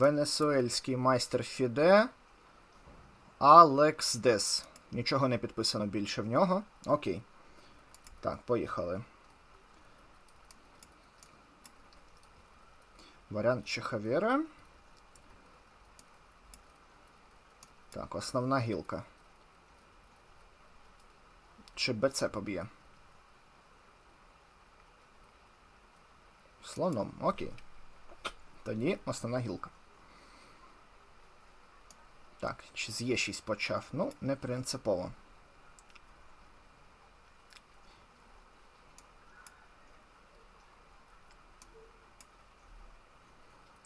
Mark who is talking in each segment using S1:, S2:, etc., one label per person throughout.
S1: Венесуельський майстер Фіде. Алекс Дес. Нічого не підписано більше в нього. Окей. Так, поїхали. Варіант Чехавєра. Так, основна гілка. Чи БЦ поб'є? Слоном, окей. Тоді основна гілка. Так, чи з Е6 почав? Ну, не принципово.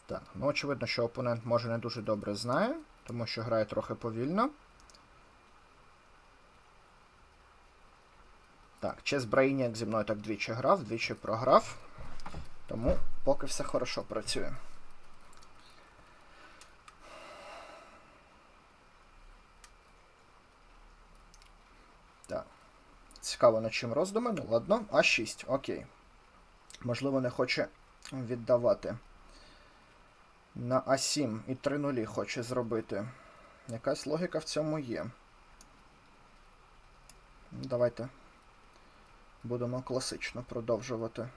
S1: Так, ну очевидно, що опонент може не дуже добре знає, тому що грає трохи повільно. Так, Чес Брейніак зі мною так двічі грав, двічі програв. Тому поки все хорошо працює. Так. Цікаво над чим роздуми. Ну ладно. А6, окей. Можливо, не хоче віддавати. На А7 і 3 нулі хоче зробити. Якась логіка в цьому є. Давайте будемо класично продовжувати.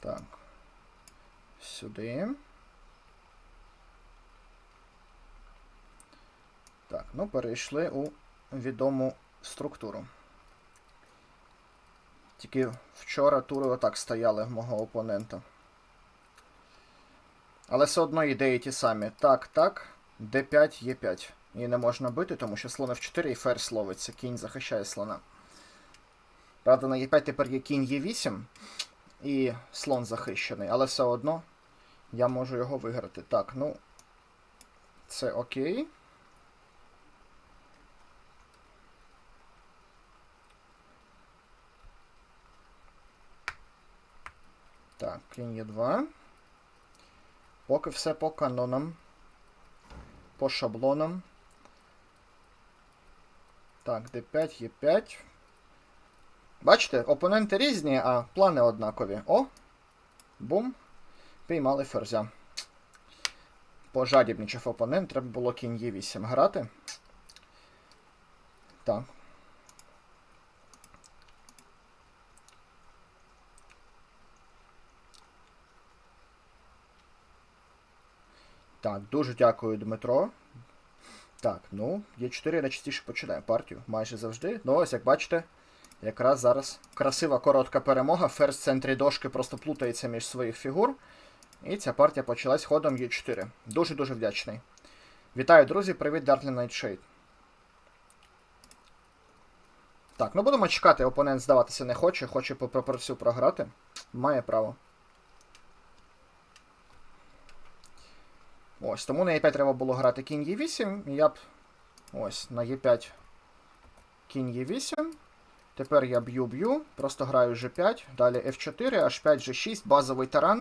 S1: Так. Сюди. Так, ну перейшли у відому структуру. Тільки вчора тури отак стояли в мого опонента. Але все одно ідеї ті самі. Так, так, d5, e5. І не можна бити, тому що слон f4 і ферзь ловиться. Кінь захищає слона. Правда, на e5 тепер є кінь e8 і слон захищений, але все одно я можу його виграти. Так, ну. Це окей. Так, кінь є 2. Поки все по канонам. По шаблонам. Так, d5, є 5. Бачите, опоненти різні, а плани однакові. О! Бум. Піймали ферзя. Пожадібничав опонент, треба було кінь Е8 грати. Так. Так, дуже дякую, Дмитро. Так, ну, Є4 найчастіше починає партію, майже завжди. Ну, ось, як бачите, якраз зараз красива коротка перемога. Ферзь в центрі дошки просто плутається між своїх фігур. І ця партія почалась ходом Е4. Дуже-дуже вдячний. Вітаю, друзі, привіт, Darkly Nightshade. Так, ну будемо чекати, опонент здаватися не хоче, хоче по пропорцію програти. Має право. Ось, тому на Е5 треба було грати кінь Е8, і я б. Ось, на Е5 кінь Е8. Тепер я б'ю-б'ю, просто граю G5, далі F4, H5, G6, базовий таран.